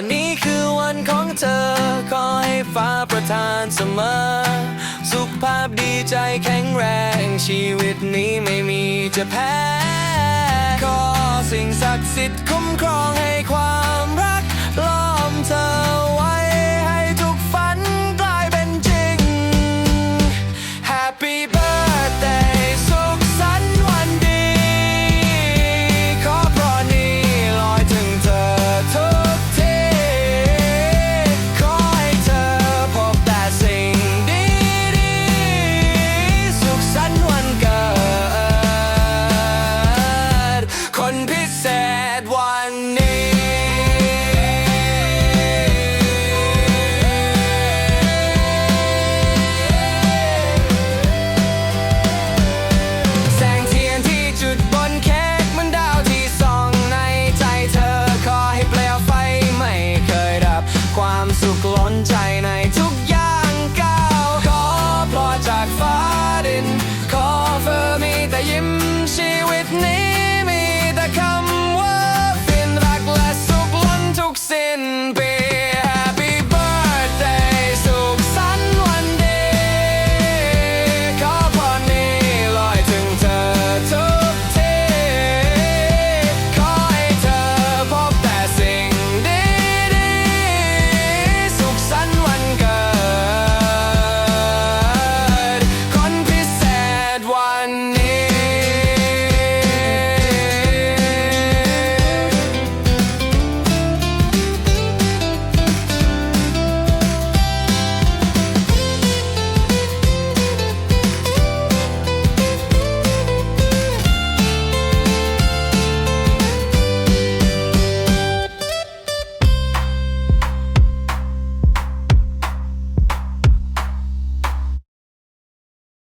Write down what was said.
วันนี้คือวันของเธอ ขอให้ฟ้าประทานเสมอ สุขภาพดีใจแข็งแรง ชีวิตนี้ไม่มีจะแพ้ ขอสิ่งศักดิ์สิทธิ์คุ้มครองให้ความรักล้อมเธอไว้ ให้ทุกฝันกลายเป็นจริง Happy